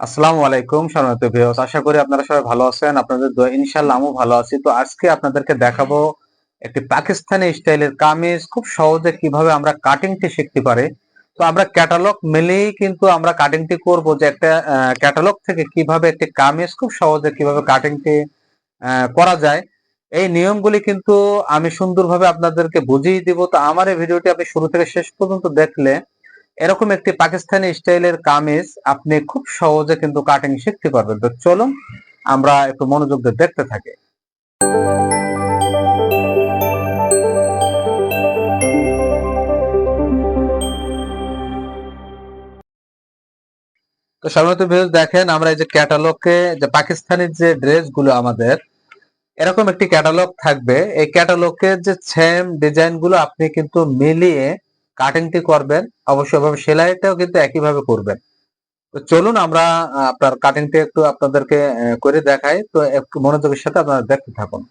আসসালামু আলাইকুম সম্মানিত ভিউয়ার্স। আশা করি আপনারা সবাই ভালো আছেন। আপনাদের দোয়া ইনশাআল্লাহ আমিও ভালো আছি। তো আজকে আপনাদেরকে দেখাবো একটি পাকিস্তানি স্টাইলের কামিজ। খুব সহজে কীভাবে আমরা কাটিংটি শিখতে পারি। তো আমরা ক্যাটালগ মিলেই কিন্তু আমরা কাটিংটি করব যে একটা ক্যাটালগ থেকে কীভাবে একটি কামিজ খুব সহজে কীভাবে কাটিংটি করা যায়। এই নিয়মগুলি কিন্তু আমি সুন্দরভাবে আপনাদেরকে বুঝিয়ে দিব। তো আমার এই ভিডিওটি আপনি শুরু থেকে শেষ পর্যন্ত দেখলে এরকম একটি পাকিস্তানি স্টাইলের কামিজ আপনি খুব সহজে কিন্তু কাটিং শিখতে পারবেন। তো চলুন, আমরা একটু মনোযোগ দিয়ে দেখতে থাকি। তো সাধারণত ভিউজ দেখেন আমরা এই যে ক্যাটালগে যে পাকিস্তানের যে ড্রেসগুলো আমাদের, এরকম একটি ক্যাটালগ থাকবে। এই ক্যাটালগের যে সেম ডিজাইনগুলো আপনি কিন্তু মিলিয়ে কাটিংটি করবেন, অবশ্যই সেলাইটাও কিন্তু একইভাবে করবেন। তো চলুন আমরা আপনার কাটিংটি একটু আপনাদেরকে করে দেখাই। তো একটু মনোযোগের সাথে আপনারা দেখতে থাকুন।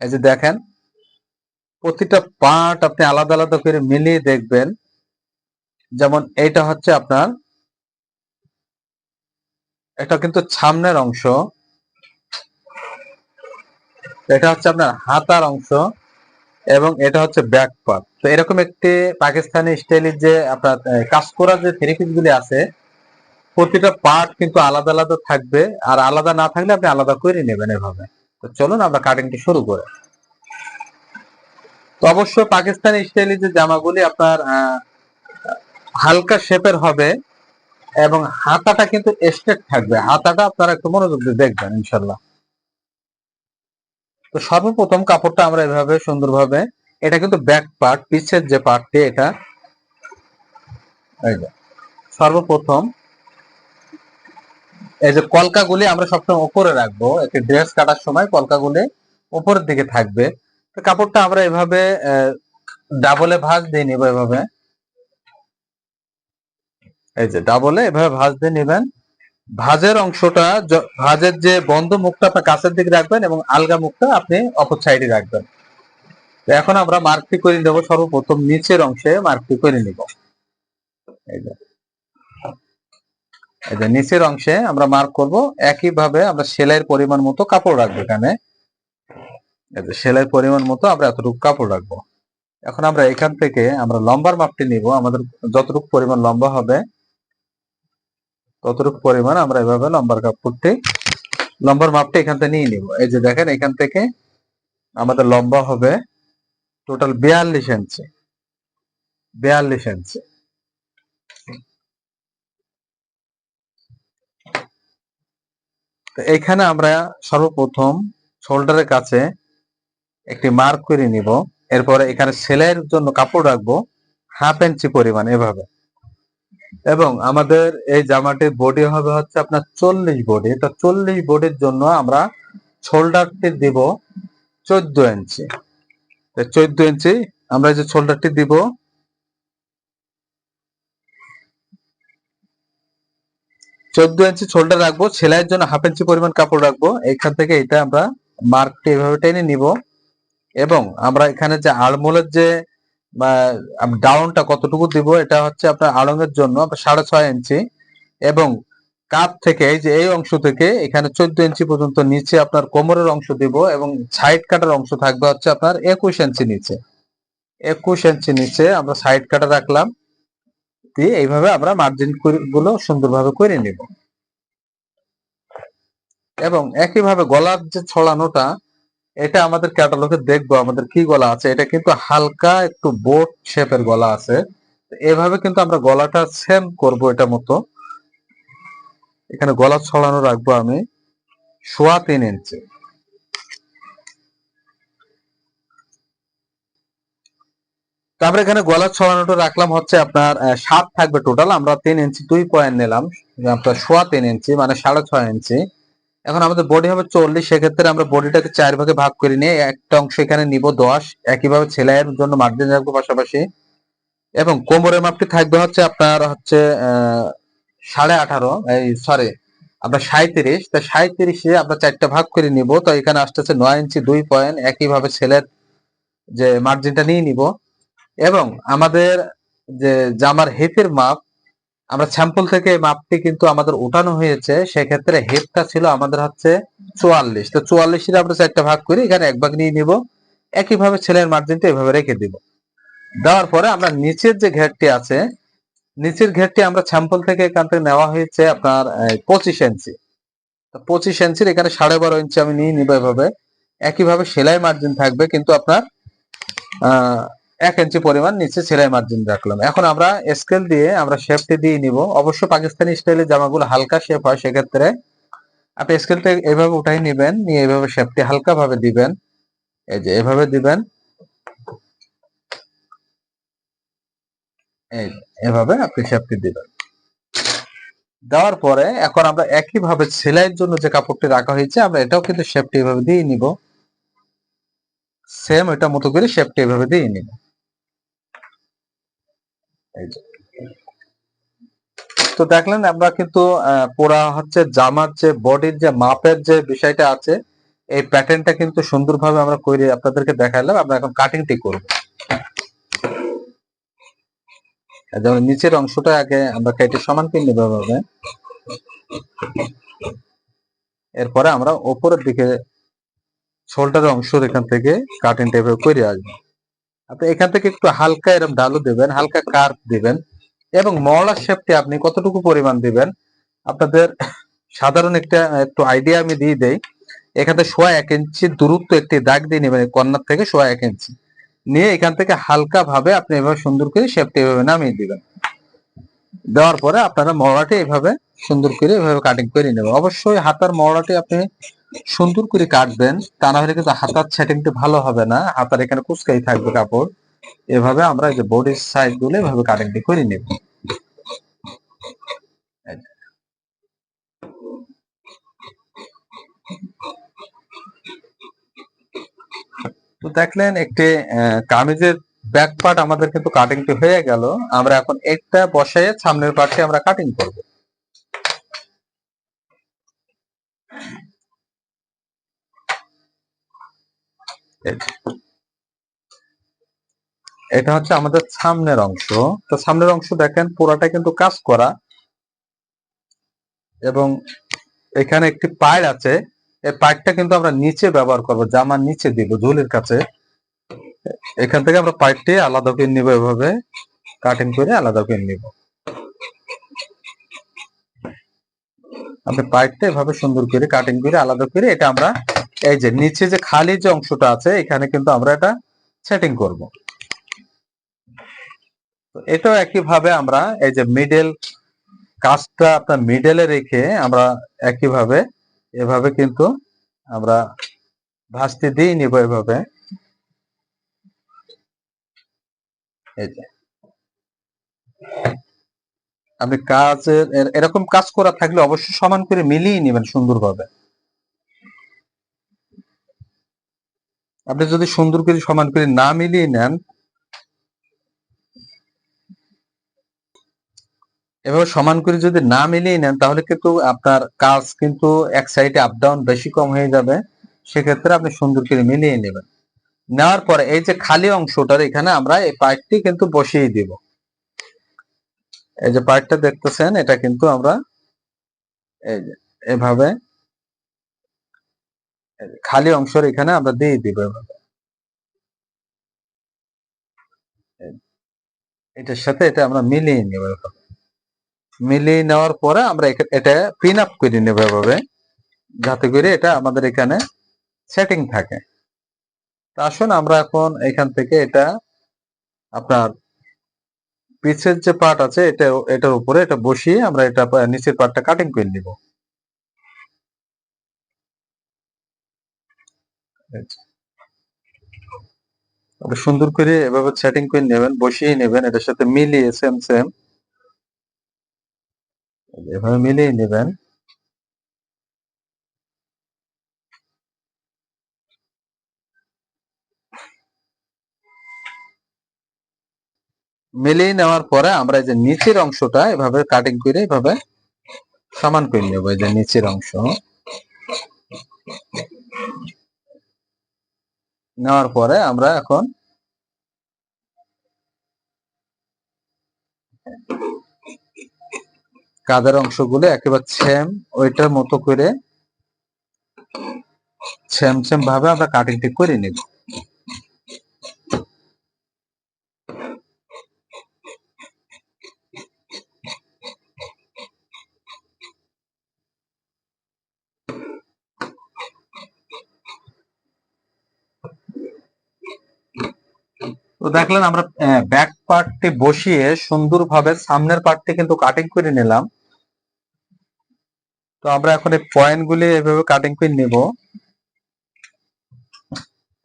এই যে দেখেন, প্রতিটা পার্ট আপনি আলাদা আলাদা করে মিলিয়ে দেখবেন। যেমন এইটা হচ্ছে আপনার, এটা কিন্তু সামনের অংশ। এটা হচ্ছে আপনার হাতার অংশ। এবং এটা হচ্ছে ব্যাক পার্ট। তো এরকম একটি পাকিস্তানি স্টাইলের যে আপনার কাজ করার যে থেরাপিস গুলি আছে, প্রতিটা পার্ট কিন্তু আলাদা আলাদা থাকবে, আর আলাদা না থাকলে আপনি আলাদা করে নেবেন এভাবে। তো চলুন আমরা কাটিংটি শুরু করে। তো অবশ্য পাকিস্তানি স্টাইলের যে জামাগুলি আপনার হালকা শেপের হবে, এবং হাতাটা কিন্তু স্ট্রেট থাকবে। হাতাটা আপনারা একটু মনোযোগ দিয়ে দেখবেন ইনশাল্লাহ তো সর্বপ্রথম কাপড়টা আমরা এভাবে সুন্দরভাবে, এটা কিন্তু ব্যাক পার্ট পিছের যে পার্টটি এটা সর্বপ্রথম এই যে কলকাগুলি আমরা সবসময় উপরে রাখব, একটি ড্রেস কাটার সময় কলকাগুলি উপরের দিকে থাকবে। তো কাপড়টা আমরা এভাবে ডাবলে ভাঁজ দিয়ে নিব এভাবে। এই যে ডাবলে এভাবে ভাঁজ দিয়ে নেবেন। ভাজের অংশটা ভাজের যে বন্ধ মুখটা আপনার কাছের দিকে রাখবেন এবং আলগা মুখটা আপনি অপর সাইডে রাখবেন। এখন আমরা মার্কটি করে নেব, সর্বপ্রথম নিচের অংশে মার্কটি করে নিব। এই যে। নিচের অংশে আমরা মার্ক করব, একইভাবে আমরা সেলাইয়ের পরিমাণ মতো কাপড় রাখব এখানে। এই যে সেলাইয়ের পরিমাণ মতো আমরা এতটুকু কাপড় রাখব। এখন আমরা এখান থেকে আমরা লম্বার মাপটি নিব, আমাদের যতটুকু পরিমাণ লম্বা হবে ততটুকু পরিমাণ আমরা এভাবে লম্বার কাপড়টি লম্বার মাপটা এখান থেকে নিয়ে নিব। এই যে দেখেন, এখান থেকে আমাদের লম্বা হবে টোটাল বিয়াল্লিশ ইঞ্চি বিয়াল্লিশ ইঞ্চি তো এখানে আমরা সর্বপ্রথম শোল্ডারের কাছে একটি মার্ক করে নিব। এরপরে এখানে সেলাইয়ের জন্য কাপড় রাখব হাফ ইঞ্চি পরিমাণ এভাবে। এবং আমাদের এই জামাটির বডি হবে হচ্ছে আপনার চল্লিশ বডি তো চল্লিশ বডির জন্য আমরা শোল্ডারটি দিব চোদ্দ ইঞ্চি চোদ্দ ইঞ্চি আমরা যে শোল্ডারটি দিব চোদ্দ ইঞ্চি শোল্ডার রাখব, সেলাইয়ের জন্য হাফ ইঞ্চি পরিমাণ কাপড় রাখব। এখান থেকে এটা আমরা মার্কটি এভাবে টেনে নিব। এবং আমরা এখানে যে আড়মোলের যে ডাউনটা কতটুকু দিব, এটা হচ্ছে আপনার আড়ঙের জন্য সাড়ে ছয় ইঞ্চি এবং কাপ থেকে এই যে এই অংশ থেকে এখানে চোদ্দ ইঞ্চি পর্যন্ত নিচে আপনার কোমরের অংশ দিব এবং সাইড কাটার অংশ থাকবে হচ্ছে আপনার একুশ ইঞ্চি নিচে। একুশ ইঞ্চি নিচে আমরা সাইড কাটা রাখলাম, দিয়ে এইভাবে আমরা মার্জিনগুলো সুন্দরভাবে করে নিব। এবং একইভাবে গলার যে ছড়ানোটা এটা আমাদের ক্যাটালগে দেখব, আমাদের কি গলা আছে। এটা কিন্তু হালকা একটু বোট শেপের গলা আছে। এভাবে কিন্তু আমরা গলাটা সেম করব এটা মতো। এখানে গলা ছড়ানো রাখব আমি সোয়া তিন ইঞ্চি। তারপরে এখানে গলা ছড়ানোটা রাখলাম হচ্ছে আপনার সাত থাকবে টোটাল আমরা তিন ইঞ্চি দুই পয়েন্ট নিলাম আপনার সোয়া তিন ইঞ্চি মানে সাড়ে ছয় ইঞ্চি। এখন আমাদের বডি হবে চল্লিশ, সেক্ষেত্রে আমরা বডিটাকে চার ভাগে ভাগ করে নিয়ে একটা অংশ এখানে নিব দশ, একইভাবে ছেলের জন্য মার্জিন রাখব পাশাপাশি। এবং কোমরের মাপটি থাকবে হচ্ছে আপনার হচ্ছে সাড়ে আঠারো, এই সরি আপনার সাঁত্রিশ তা সাঁত্রিশে আমরা চারটা ভাগ করে নিব, তো এখানে আসতেছে নয় ইঞ্চি দুই পয়েন্ট একইভাবে ছেলের যে মার্জিনটা নিয়ে নিব। এবং আমাদের যে জামার হেপের মাপ আমরা স্যাম্পল থেকে মাপটি কিন্তু আমাদের উঠানো হয়েছে, সেক্ষেত্রে হেডটা ছিল আমাদের হচ্ছে চুয়াল্লিশ। তো চুয়াল্লিশের আমরা চারটা ভাগ করি, এখানে এক ভাগ নিয়ে নিব, একইভাবে ছেলের মার্জিনটা এভাবে রেখে দিব। দেওয়ার পরে আমরা নিচের যে ঘেরটি আছে, নিচের ঘেরটি আমরা স্যাম্পল থেকে এখান থেকে নেওয়া হয়েছে আপনার পঁচিশ ইঞ্চি তো পঁচিশ ইঞ্চির এখানে সাড়ে বারো ইঞ্চি আমি নিয়ে নিব এভাবে। একইভাবে সেলাই মার্জিন থাকবে কিন্তু আপনার, আহ এক ইঞ্চি পরিমাণ নিচে সেলাই মার্জিন রাখলাম। এখন আমরা স্কেল দিয়ে আমরা শেপটি দিয়ে নিব। অবশ্য পাকিস্তানি স্টাইলের জামাগুলো হালকা শেপ হয়, সেক্ষেত্রে আপনি স্কেলটা এভাবে উঠাই নেবেন, নিয়ে এভাবে শেপটি হালকা ভাবে দিবেন। এই যে এভাবে দিবেন। এই এভাবে আপনি শেপটি দিবেন। দেওয়ার পরে এখন আমরা একই ভাবে সেলাইয়ের জন্য যে কাপড়টি রাখা হয়েছে, আমরা এটাও কিন্তু শেপটি এভাবে দিয়ে নিব। সেম এটা মতো করে শেপটি এভাবে দিয়ে নিব। তো দেখলেন আমরা কিন্তু পুরা হচ্ছে জামার যে বডির যে মাপের যে বিষয়টা আছে, এই প্যাটার্নটা কিন্তু সুন্দরভাবে আমরা করে আপনাদেরকে দেখালাম আমরা এখন কাটিংটি করব। যেমন নিচের অংশটা আগে আমরা কেটে সমান কিনে এভাবে। এরপরে আমরা ওপরের দিকে শোল্ডারের অংশ এখান থেকে কাটিং টাইপের করে আসব। আপনি এখান থেকে একটু হালকা এরকম ডালু দিবেন, হালকা কার্ভ দিবেন এবং মলার শেপটি আপনি কতটুকু পরিমাণ দিবেন, আপনাদের সাধারণ একটা, একটু আইডিয়া আমি দিয়ে দেই। এখান থেকে সোয়া এক ইঞ্চি দূরত্ব একটি দাগ দিয়ে নেবেন কর্নার থেকে সোয়া এক ইঞ্চি। নিয়ে এখান থেকে হালকা ভাবে আপনি এভাবে সুন্দর করে শেপটি এভাবে নামিয়ে দিবেন। দেওয়ার পরে আপনারা মলাটি এভাবে সুন্দর করে এভাবে কাটিং করে নেবেন। অবশ্যই হাতার মলাটি আপনি সুন্দর করে কাটবেন। তা না হলে কিন্তু হাতার সেটিংটি ভালো হবে না। হাতার এখানে কুচকাই থাকবে কাপড়। এভাবে আমরা এই যে বডির সাইডগুলো এভাবে কাটিংটি করে নেব। তো দেখলেন একটি কামিজের ব্যাক পার্ট আমাদের কিন্তু কাটিংটি হয়ে গেল। আমরা এখন একটা বসায় সামনের পার্টটি আমরা কাটিং করব। এটা হচ্ছে আমাদের সামনের অংশ। তো সামনের অংশ দেখেন পুরাটা কিন্তু কাজ করা। এবং এখানে একটি পায়ের আছে। এই পাইপটা কিন্তু আমরা নিচে ব্যবহার করব জামার নিচে দিব ঝুলের কাছে। এখান থেকে আমরা পাইপটি আলাদা করে নিব এভাবে। কাটিং করে আলাদা করে নিব। আপনি পাইপটা এভাবে সুন্দর করে কাটিং করে আলাদা করে এটা আমরা এই যে নিচে যে খালি যে অংশটা আছে, এখানে কিন্তু আমরা এটা সেটিং করব। এটাও একইভাবে আমরা এই যে মিডল কাজটা আপনার মিডলে রেখে আমরা একইভাবে, এভাবে কিন্তু আমরা ভাসতে দিয়ে নিব এভাবে। এই যে। আপনি এর- এরকম কাজ করা থাকলে অবশ্যই সমান করে মিলিয়ে নেবেন সুন্দরভাবে। আপনি যদি সুন্দর করে সমান করে না মিলিয়ে নেন, এভাবে সমান করে যদি না মিলিয়ে নেন, তাহলে কিন্তু আপনার কাজ কিন্তু এক সাইডে আপ ডাউন বেশি কম হয়ে যাবে। সেক্ষেত্রে আপনি সুন্দর করে মিলিয়ে নেবেন। নেওয়ার পরে এই যে খালি অংশটার এখানে আমরা এই পাইপটি কিন্তু বসিয়ে দিব। এই যে পাইপটা দেখতেছেন, এটা কিন্তু আমরা এই যে এভাবে খালি অংশের এখানে আমরা দিয়ে দিব এটার সাথে এটা আমরা মিলিয়ে নেব মিলিয়ে নেওয়ার পরে আমরা এটা পিন আপ করে নেব এভাবে, যাতে করে এটা আমাদের এখানে সেটিং থাকে। আসুন আমরা এখন এখান থেকে এটা আপনার পিছের যে পার্ট আছে, এটা, এটার উপরে এটা বসিয়ে আমরা এটা, নিচের পার্টটা কাটিং করে নিব। আপনি সুন্দর করে এভাবে সেটিং করে নেবেন বসিয়ে নেবেন, এটার সাথে মিলিয়ে সেম সেম এভাবে মিলিয়ে নেবেন। মিলিয়ে নেওয়ার পরে আমরা এই যে নিচের অংশটা এভাবে কাটিং করে এভাবে সমান করে নেব, এই যে নিচের অংশ। নেওয়ার পরে আমরা এখন কাদের অংশগুলো একেবারে ছেম ওইটার মতো করে ছেম ছেম ভাবে আমরা কাটিংটি করে নিব তো দেখলেন, আমরা ব্যাক পার্টটি বসিয়ে সুন্দরভাবে সামনের পার্টটি কিন্তু কাটিং করে নিলাম। তো আমরা এখন এই পয়েন্ট গুলি এভাবে কাটিং করে নিব।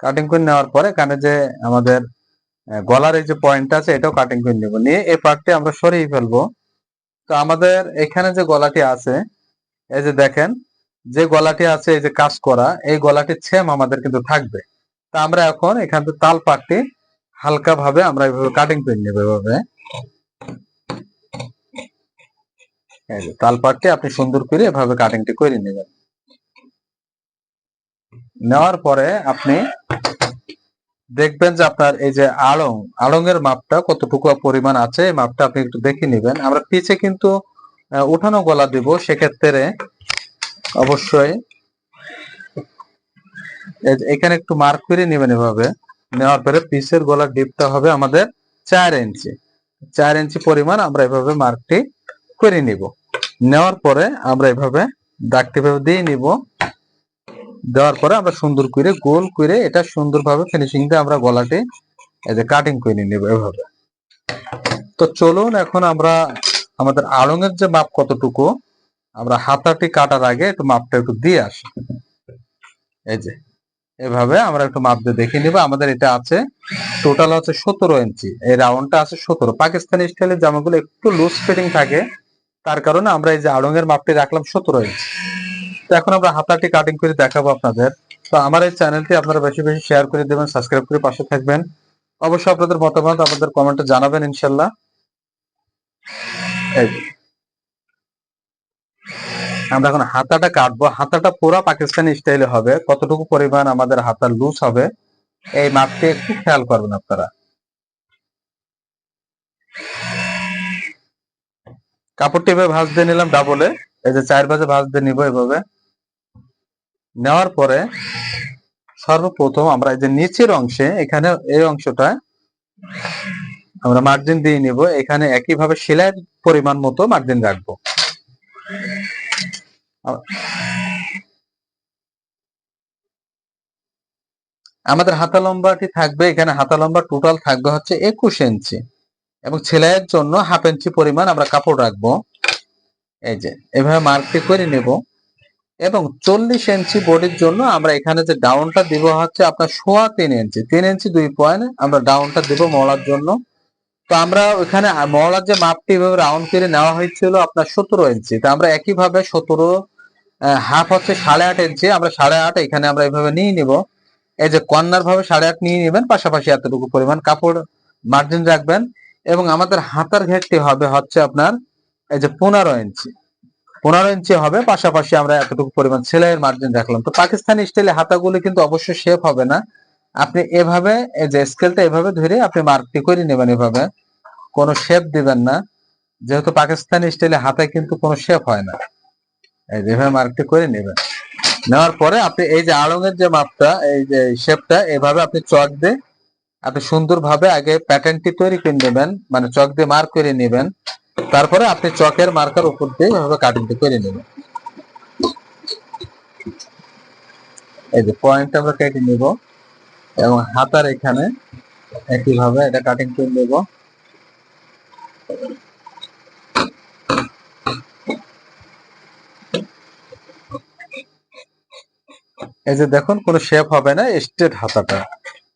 কাটিং করে নেওয়ার পরে এখানে যে আমাদের গলার এই যে পয়েন্ট আছে, এটাও কাটিং করে নিব। নিয়ে এই পার্টটি আমরা সরিয়ে ফেলব। তো আমাদের এখানে যে গলাটি আছে, এই যে দেখেন, যে গলাটি আছে, এই যে কাজ করা, এই গলাটির ছেম আমাদের কিন্তু থাকবে। তা আমরা এখন এখান থেকে তাল পাটটি হালকা ভাবে আমরা এভাবে কাটিং করে নেব এভাবে। এই যে তাল আপনি সুন্দর করে এভাবে কাটিংটি করে নেবেন। নেওয়ার পরে আপনি দেখবেন যে আপনার এই যে আড়ং আড়ং এর মাপটা কতটুকু পরিমাণ আছে, এই মাপটা আপনি একটু দেখে নেবেন। আমরা পিছে কিন্তু উঠানো গলা দিব, সেক্ষেত্রে অবশ্যই এখানে একটু মার্ক করে নেবেন এভাবে। নেওয়ার পরে পিসের গলার ডিপটা হবে আমাদের চার ইঞ্চি। চার ইঞ্চি পরিমাণ আমরা এভাবে মার্কটি করে নিব। নেওয়ার পরে আমরা এভাবে দাগটি এভাবে দিয়ে নিব। দেওয়ার পরে আমরা সুন্দর করে, গোল করে এটা সুন্দরভাবে ফিনিশিং দিয়ে আমরা গলাটি এই যে কাটিং করে নিব এভাবে। তো চলুন এখন আমরা আমাদের আড়ঙের যে মাপ কতটুকু, আমরা হাতাটি কাটার আগে একটু মাপটা একটু দিয়ে আসি। এই যে এভাবে আমরা একটু মাপ দিয়ে দেখে নিব। আমাদের এটা আছে টোটাল আছে সতেরো ইঞ্চি এই রাউন্ডটা আছে সতেরো। পাকিস্তানি স্টাইলের জামাগুলো একটু লুজ ফিটিং থাকে। তার কারণে আমরা এই যে আড়ঙের মাপটি রাখলাম সতেরো ইঞ্চি তো এখন আমরা হাতাটি কাটিং করে দেখাবো আপনাদের। তো আমার এই চ্যানেলটি আপনারা বেশি বেশি শেয়ার করে দেবেন সাবস্ক্রাইব করে পাশে থাকবেন। অবশ্যই আপনাদের মতামত আপনাদের কমেন্টে জানাবেন ইনশাল্লাহ। এই। আমরা এখন হাতাটা কাটবো। হাতাটা পুরো পাকিস্তানি স্টাইলে হবে। কতটুকু পরিমাণ আমাদের হাতা লুজ হবে, এই মাপটি একটু খেয়াল করবেন আপনারা। কাপড়টি এভাবে ভাঁজ দিয়ে নিলাম ডাবলে এই যে চার বাজে ভাঁজ দিয়ে নিব এভাবে। নেওয়ার পরে সর্বপ্রথম আমরা এই যে নিচের অংশে, এখানে এই অংশটা আমরা মার্জিন দিয়ে নিব। এখানে একইভাবে সেলাইয়ের পরিমাণ মতো মার্জিন রাখব। আমাদের হাতা লম্বাটি থাকবে, এখানে হাতা লম্বা টোটাল থাকবে হচ্ছে একুশ ইঞ্চি এবং ছেলের জন্য হাফ ইঞ্চি পরিমাণ আমরা কাপড় রাখব। এই যে, এভাবে মার্কটি করে নেব। এবং চল্লিশ ইঞ্চি বডির জন্য আমরা এখানে যে ডাউনটা দিব হচ্ছে আপনার সোয়া তিন ইঞ্চি তিন ইঞ্চি দুই পয়েন্ট আমরা ডাউনটা দিব মলার জন্য। তো আমরা ওইখানে মলার যে মাপটি এভাবে রাউন্ড করে নেওয়া হয়েছিল আপনার সতেরো ইঞ্চি তো আমরা একইভাবে সতেরো হাফ হচ্ছে সাড়ে আট ইঞ্চি আমরা সাড়ে আট এখানে আমরা এইভাবে নিয়ে নিব। এই যে কর্নার ভাবে সাড়ে আট নিয়ে নেবেন, পাশাপাশি এতটুকু পরিমাণ কাপড় মার্জিন রাখবেন এবং আমাদের হাতার ঘেরটি হবে হচ্ছে আপনার এই যে পনেরো ইঞ্চি পনেরো ইঞ্চি হবে, পাশাপাশি আমরা এতটুকু পরিমাণ সেলাইয়ের মার্জিন রাখলাম। তো পাকিস্তানি স্টাইলে হাতাগুলো কিন্তু অবশ্যই শেপ হবে না। আপনি এভাবে, এই যে স্কেলটা এভাবে ধরে আপনি মার্কটি করে নেবেন এভাবে। কোনো শেপ দিবেন না। যেহেতু পাকিস্তানি স্টাইলে হাতে কিন্তু কোনো শেপ হয় না। এই যে এভাবে মার্কটি করে নেবেন। নেওয়ার পরে আপনি এই যে আড়ঙের যে মাপটা, এই যে শেপটা এভাবে আপনি চক দিয়ে আপনি সুন্দরভাবে আগে প্যাটার্নটি তৈরি করে নেবেন। মানে চক দিয়ে মার্ক করে নেবেন। তারপরে আপনি চকের মার্কার উপর দিয়ে এভাবে কাটিংটি করে নেবেন। এই যে পয়েন্ট আমরা কেটে নিব। এবং হাতার এখানে একইভাবে এটা কাটিং করে নেব এই যে দেখুন, কোনো শেপ হবে না স্ট্রেট হাতাটা।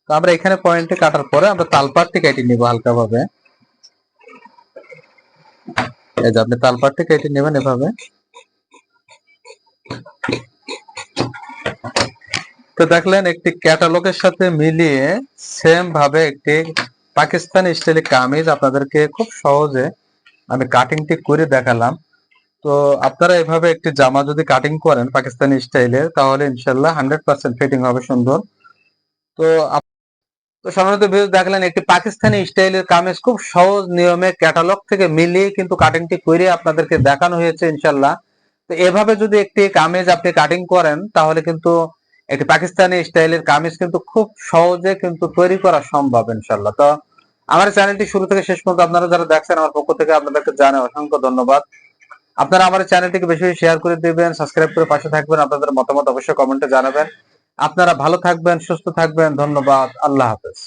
তো আমরা এখানে পয়েন্টে কাটার পরে আমরা তালপাটটি কেটে নিব হালকা ভাবে এই যে আপনি তালপাটটি কেটে নেবেন এভাবে। তো দেখলেন একটি ক্যাটালগের সাথে মিলিয়ে সেম ভাবে একটি পাকিস্তানি স্টাইলে কামিজ আপনাদেরকে খুব সহজে আমি কাটিংটি করে দেখালাম। তো আপনারা এভাবে একটি জামা যদি কাটিং করেন পাকিস্তানি স্টাইলে তাহলে ইনশাল্লাহ হান্ড্রেড পার্সেন্ট ফিটিং হবে সুন্দর। তো তো সাধারণত ভিউ দেখলেন একটি পাকিস্তানি স্টাইলের কামিজ খুব সহজ নিয়মে ক্যাটালগ থেকে মিলিয়ে কিন্তু কাটিংটি করে আপনাদেরকে দেখানো হয়েছে ইনশাল্লাহ তো এভাবে যদি একটি কামিজ আপনি কাটিং করেন, তাহলে কিন্তু একটি পাকিস্তানি স্টাইলের কামিজ কিন্তু খুব সহজে কিন্তু তৈরি করা সম্ভব ইনশাল্লাহ তো আমার চ্যানেলটি শুরু থেকে শেষ পর্যন্ত আপনারা যারা দেখছেন আমার পক্ষ থেকে আপনাদেরকে জানাই অসংখ্য ধন্যবাদ। আপনারা আমার চ্যানেলটিকে বেশি বেশি শেয়ার করে দিবেন সাবস্ক্রাইব করে পাশে থাকবেন, আপনাদের মতামত অবশ্যই কমেন্টে জানাবেন। আপনারা ভালো থাকবেন, সুস্থ থাকবেন, ধন্যবাদ, আল্লাহ হাফেজ।